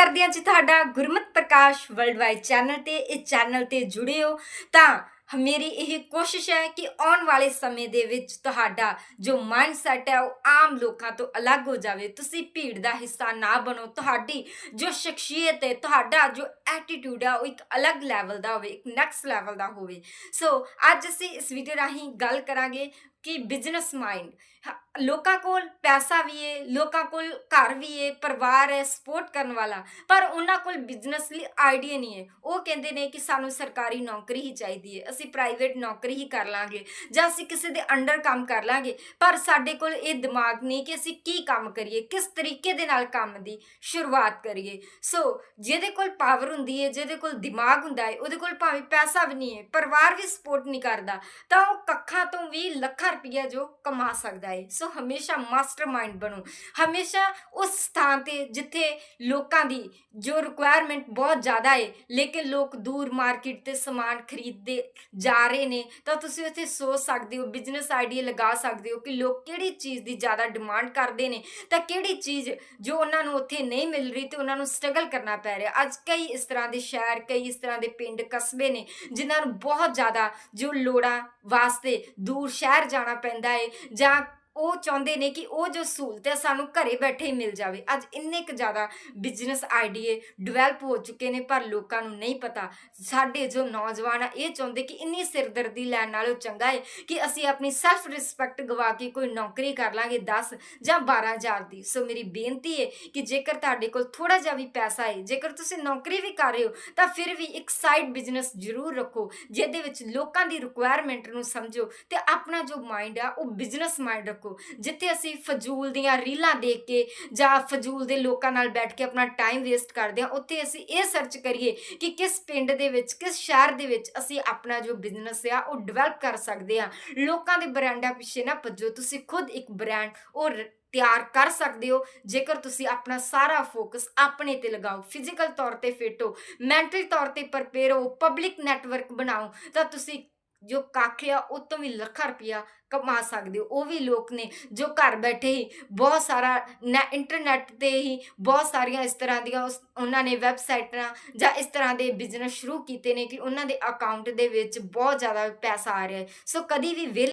ਕਰਦੇ ਹਾਂ ਜੀ ਤੁਹਾਡਾ ਗੁਰਮਤ ਪ੍ਰਕਾਸ਼ ਵਰਲਡਵਾਈਡ ਚੈਨਲ ਤੇ, ਇਸ ਚੈਨਲ ਤੇ ਜੁੜੇ ਹੋ, ਤਾਂ ਮੇਰੀ ਇਹ ਕੋਸ਼ਿਸ਼ ਹੈ ਕਿ ਆਉਣ ਵਾਲੇ ਸਮੇਂ ਦੇ ਵਿੱਚ ਤੁਹਾਡਾ ਜੋ ਮਾਈਂਡਸੈਟ ਹੈ, ਉਹ ਆਮ ਲੋਕਾਂ ਤੋਂ ਅਲੱਗ ਹੋ ਜਾਵੇ। ਤੁਸੀਂ ਭੀੜ ਦਾ ਹਿੱਸਾ ਨਾ ਬਣੋ, ਤੁਹਾਡੀ ਜੋ ਸ਼ਖਸੀਅਤ ਹੈ, ਤੁਹਾਡਾ ਜੋ ਐਟੀਟਿਊਡ ਹੈ ਉਹ ਇੱਕ ਅਲੱਗ ਲੈਵਲ ਦਾ ਹੋਵੇ, ਇੱਕ ਨੈਕਸਟ ਲੈਵਲ ਦਾ ਹੋਵੇ। ਸੋ ਅੱਜ ਅਸੀਂ ਇਸ ਵੀਡੀਓ ਰਾਹੀਂ ਗੱਲ ਕਰਾਂਗੇ ਕਿ ਬਿਜ਼ਨਸ ਮਾਈਂਡ ਲੋਕਾਂ ਕੋਲ ਪੈਸਾ ਵੀ ਹੈ ਲੋਕਾਂ ਕੋਲ ਘਰ ਵੀ ਹੈ ਪਰਿਵਾਰ ਹੈ ਸਪੋਰਟ ਕਰਨ ਵਾਲਾ। ਪਰ ਉਹਨਾਂ ਕੋਲ ਬਿਜ਼ਨਸ ਲਈ ਆਈਡੀਆ ਨਹੀਂ ਹੈ ਉਹ ਕਹਿੰਦੇ ਨੇ ਕਿ ਸਾਨੂੰ ਸਰਕਾਰੀ ਨੌਕਰੀ ਹੀ ਚਾਹੀਦੀ ਹੈ ਅਸੀਂ ਪ੍ਰਾਈਵੇਟ ਨੌਕਰੀ ਹੀ ਕਰ ਲਾਂਗੇ ਜਾਂ ਅਸੀਂ ਕਿਸੇ ਦੇ ਅੰਡਰ ਕੰਮ ਕਰ ਲਾਂਗੇ। ਪਰ ਸਾਡੇ ਕੋਲ ਇਹ ਦਿਮਾਗ ਨਹੀਂ ਕਿ ਅਸੀਂ ਕੀ ਕੰਮ ਕਰੀਏ, ਕਿਸ ਤਰੀਕੇ ਦੇ ਨਾਲ ਕੰਮ ਦੀ ਸ਼ੁਰੂਆਤ ਕਰੀਏ। ਸੋ ਜਿਹਦੇ ਕੋਲ ਪਾਵਰ ਹੁੰਦੀ ਹੈ ਜਿਹਦੇ ਕੋਲ ਦਿਮਾਗ ਹੁੰਦਾ ਹੈ ਉਹਦੇ ਕੋਲ ਭਾਵੇਂ ਪੈਸਾ ਵੀ ਨਹੀਂ ਹੈ ਪਰਿਵਾਰ ਵੀ ਸਪੋਰਟ ਨਹੀਂ ਕਰਦਾ, ਤਾਂ ਉਹ ਕੱਖਾਂ ਤੋਂ ਵੀ ਲੱਖਾਂ ਰੁਪਈਆ ਜੋ ਕਮਾ ਸਕਦਾ ਹੈ ਸੋ ਹਮੇਸ਼ਾ ਮਾਸਟਰਮਾਈਂਡ ਬਣੋ। ਹਮੇਸ਼ਾ ਉਸ ਸਥਾਨ ਤੇ ਜਿੱਥੇ ਲੋਕਾਂ ਦੀ ਜੋ ਰਿਕੁਆਇਰਮੈਂਟ ਬਹੁਤ ਜ਼ਿਆਦਾ ਹੈ ਲੇਕਿਨ ਲੋਕ ਦੂਰ ਮਾਰਕੀਟ ਤੇ ਸਮਾਨ ਖਰੀਦਦੇ ਜਾ ਰਹੇ ਨੇ, ਤਾਂ ਤੁਸੀਂ ਉੱਥੇ ਸੋਚ ਸਕਦੇ ਹੋ ਬਿਜ਼ਨਸ ਆਈਡੀਆ ਲਗਾ ਸਕਦੇ ਹੋ ਕਿ ਲੋਕ ਕਿਹੜੀ ਚੀਜ਼ ਦੀ ਜ਼ਿਆਦਾ ਡਿਮਾਂਡ ਕਰਦੇ ਨੇ। ਤਾਂ ਕਿਹੜੀ ਚੀਜ਼ ਜੋ ਉਹਨਾਂ ਨੂੰ ਉੱਥੇ ਨਹੀਂ ਮਿਲ ਰਹੀ ਤੇ ਉਹਨਾਂ ਨੂੰ ਸਟਰਗਲ ਕਰਨਾ ਪੈ ਰਿਹਾ। ਅੱਜ ਕਈ ਇਸ ਤਰ੍ਹਾਂ ਦੇ ਸ਼ਹਿਰ, ਕਈ ਇਸ ਤਰ੍ਹਾਂ ਦੇ ਪਿੰਡ ਕਸਬੇ ਨੇ, ਜਿਨ੍ਹਾਂ ਨੂੰ ਬਹੁਤ ਜ਼ਿਆਦਾ ਜੋ ਲੋੜਾਂ ਵਾਸਤੇ ਦੂਰ ਸ਼ਹਿਰ ਜਾਣਾ ਪੈਂਦਾ ਹੈ ਜਾਂ ਉਹ ਚਾਹੁੰਦੇ ਨੇ ਕਿ ਉਹ ਜੋ ਸਹੂਲਤ ਹੈ ਸਾਨੂੰ ਘਰੇ ਬੈਠੇ ਹੀ ਮਿਲ ਜਾਵੇ। ਅੱਜ ਇੰਨੇ ਕੁ ਜ਼ਿਆਦਾ ਬਿਜ਼ਨਸ ਆਈਡੀਏ ਡਿਵੈਲਪ ਹੋ ਚੁੱਕੇ ਨੇ, ਪਰ ਲੋਕਾਂ ਨੂੰ ਨਹੀਂ ਪਤਾ। ਸਾਡੇ ਜੋ ਨੌਜਵਾਨ ਆ, ਇਹ ਚਾਹੁੰਦੇ ਕਿ ਇੰਨੀ ਸਿਰਦਰਦੀ ਲੈਣ ਨਾਲੋਂ ਚੰਗਾ ਹੈ ਕਿ ਅਸੀਂ ਆਪਣੀ ਸੈਲਫ ਰਿਸਪੈਕਟ ਗਵਾ ਕੇ ਕੋਈ ਨੌਕਰੀ ਕਰ ਲਾਂਗੇ 10 ਜਾਂ 12000 ਦੀ। ਸੋ ਮੇਰੀ ਬੇਨਤੀ ਹੈ ਕਿ ਜੇਕਰ ਤੁਹਾਡੇ ਕੋਲ ਥੋੜਾ ਜਿਹਾ ਵੀ ਪੈਸਾ ਹੈ ਜੇਕਰ ਤੁਸੀਂ ਨੌਕਰੀ ਵੀ ਕਰ ਰਹੇ ਹੋ, ਤਾਂ ਫਿਰ ਵੀ ਇੱਕ ਸਾਈਡ ਬਿਜ਼ਨਸ ਜ਼ਰੂਰ ਰੱਖੋ, ਜਿਹਦੇ ਵਿੱਚ ਲੋਕਾਂ ਦੀ ਰਿਕੁਆਇਰਮੈਂਟ ਨੂੰ ਸਮਝੋ ਤੇ ਆਪਣਾ ਜੋ ਮਾਈਂਡ ਆ, ਉਹ ਬਿਜ਼ਨਸ ਮਾਈਂਡ ਰੱਖੋ। ਜਿੱਥੇ ਅਸੀਂ ਫਜ਼ੂਲ ਦੀਆਂ ਰੀਲਾਂ ਦੇਖ ਕੇ ਜਾਂ ਫਜ਼ੂਲ ਦੇ ਲੋਕਾਂ ਨਾਲ ਬੈਠ ਕੇ ਆਪਣਾ ਟਾਈਮ ਵੇਸਟ ਕਰਦੇ ਹਾਂ, ਉੱਥੇ ਅਸੀਂ ਇਹ ਸਰਚ ਕਰੀਏ ਕਿ ਕਿਸ ਪਿੰਡ ਦੇ ਵਿੱਚ, ਕਿਸ ਸ਼ਹਿਰ ਦੇ ਵਿੱਚ ਅਸੀਂ ਆਪਣਾ ਜੋ ਬਿਜ਼ਨਸ ਆ, ਉਹ ਡਿਵੈਲਪ ਕਰ ਸਕਦੇ ਹਾਂ। ਲੋਕਾਂ ਦੇ ਬ੍ਰਾਂਡਾਂ ਪਿੱਛੇ ਨਾ ਭੱਜੋ, ਤੁਸੀਂ ਖੁਦ ਇੱਕ ਬ੍ਰਾਂਡ ਉਹ ਤਿਆਰ ਕਰ ਸਕਦੇ ਹੋ, ਜੇਕਰ ਤੁਸੀਂ ਆਪਣਾ ਸਾਰਾ ਫੋਕਸ ਆਪਣੇ ਤੇ ਲਗਾਓ ਫਿਜ਼ੀਕਲ ਤੌਰ ਤੇ ਫਿੱਟ ਹੋ ਮੈਂਟਲ ਤੌਰ ਤੇ ਪ੍ਰਪੇਅਰ ਹੋ ਪਬਲਿਕ ਨੈਟਵਰਕ ਬਣਾਓ, ਤਾਂ ਤੁਸੀਂ ਜੋ ਕੱਖ ਆ, ਉਹ ਤੋਂ ਵੀ ਲੱਖਾਂ ਰੁਪਇਆ ਕਮਾ ਸਕਦੇ ਹੋ। ਉਹ ਵੀ ਲੋਕ ਨੇ ਜੋ ਘਰ ਬੈਠੇ ਹੀ ਬਹੁਤ ਸਾਰਾ ਨੈ ਇੰਟਰਨੈਟ ਤੇ ਹੀ ਬਹੁਤ ਸਾਰੀਆਂ ਇਸ ਤਰ੍ਹਾਂ ਦੀਆਂ ਉਸ- ਉਹਨਾਂ ਨੇ ਵੈਬਸਾਈਟਾਂ ਜਾਂ ਇਸ ਤਰ੍ਹਾਂ ਦੇ ਬਿਜ਼ਨਸ ਸ਼ੁਰੂ ਕੀਤੇ ਨੇ ਕਿ ਉਹਨਾਂ ਦੇ ਅਕਾਊਂਟ ਦੇ ਵਿੱਚ ਬਹੁਤ ਜ਼ਿਆਦਾ ਪੈਸਾ ਆ ਰਿਹਾ ਹੈ। ਸੋ ਕਦੀ ਵੀ ਵਿਹਲੇ